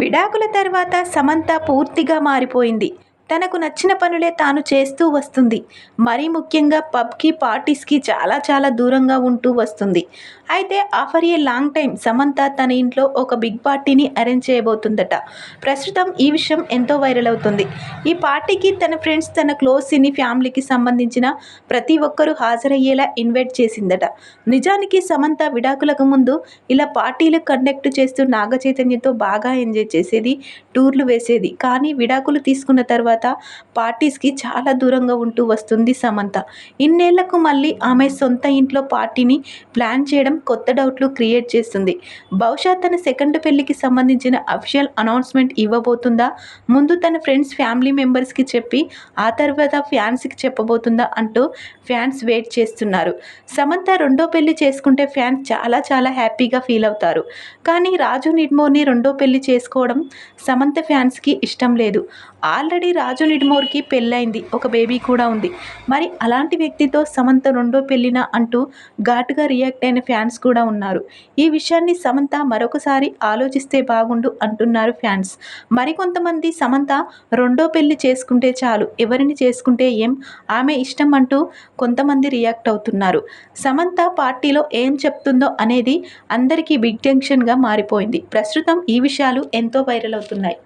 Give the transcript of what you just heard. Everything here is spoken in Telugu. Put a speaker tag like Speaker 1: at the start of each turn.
Speaker 1: విడాకుల తర్వాత సమంత పూర్తిగా మారిపోయింది. తనకు నచ్చిన పనులే తాను చేస్తూ వస్తుంది. మరీ ముఖ్యంగా పబ్కి పార్టీస్కి చాలా చాలా దూరంగా ఉంటూ వస్తుంది. అయితే after a long time Samantha తన ఇంట్లో ఒక బిగ్ పార్టీని అరేంజ్ చేయబోతుందట. ప్రస్తుతం ఈ విషయం ఎంతో వైరల్ అవుతుంది. ఈ పార్టీకి తన ఫ్రెండ్స్ తన క్లోజ్ సినీ ఫ్యామిలీకి సంబంధించిన ప్రతి ఒక్కరూ హాజరయ్యేలా ఇన్వైట్ చేసిందట. నిజానికి సమంత విడాకులకు ముందు ఇలా పార్టీలు కండక్ట్ చేస్తూ నాగ చైతన్యతో బాగా ఎంజాయ్ చేసేది టూర్లు వేసేది. కానీ విడాకులు తీసుకున్న తర్వాత పార్టీస్కి చాలా దూరంగా ఉంటూ వస్తుంది సమంత. ఇన్నేళ్ళకు మళ్ళీ ఆమె సొంత ఇంట్లో పార్టీని ప్లాన్ చేయడం కొత్త డౌట్లు క్రియేట్ చేస్తుంది. బహుశా తన సెకండ్ పెళ్ళికి సంబంధించిన అఫీషియల్ అనౌన్స్మెంట్ ఇవ్వబోతుందా? ముందు తన ఫ్రెండ్స్ ఫ్యామిలీ మెంబర్స్కి చెప్పి ఆ తర్వాత ఫ్యాన్స్కి చెప్పబోతుందా అంటూ ఫ్యాన్స్ వెయిట్ చేస్తున్నారు. సమంత రెండో పెళ్ళి చేసుకుంటే ఫ్యాన్స్ చాలా చాలా హ్యాపీగా ఫీల్ అవుతారు. కానీ రాజు నిడ్మోర్ని రెండో పెళ్ళి చేసుకోవడం సమంత ఫ్యాన్స్కి ఇష్టం లేదు. ఆల్రెడీ రాజు రాజు నిడ్మోర్కి పెళ్ళైంది. ఒక బేబీ కూడా ఉంది. మరి అలాంటి వ్యక్తితో సమంత రెండో పెళ్ళిన అంటూ ఘాటుగా రియాక్ట్ అయిన ఫ్యాన్స్ కూడా ఉన్నారు. ఈ విషయాన్ని సమంత మరొకసారి ఆలోచిస్తే బాగుండు అంటున్నారు ఫ్యాన్స్. మరికొంతమంది సమంత రెండో పెళ్ళి చేసుకుంటే చాలు ఎవరిని చేసుకుంటే ఏం? ఆమె ఇష్టం అంటూ కొంతమంది రియాక్ట్ అవుతున్నారు. సమంత పార్టీలో ఏం చెప్తుందో అనేది అందరికీ బిగ్ టెన్షన్గా మారిపోయింది. ప్రస్తుతం ఈ విషయాలు ఎంతో వైరల్ అవుతున్నాయి.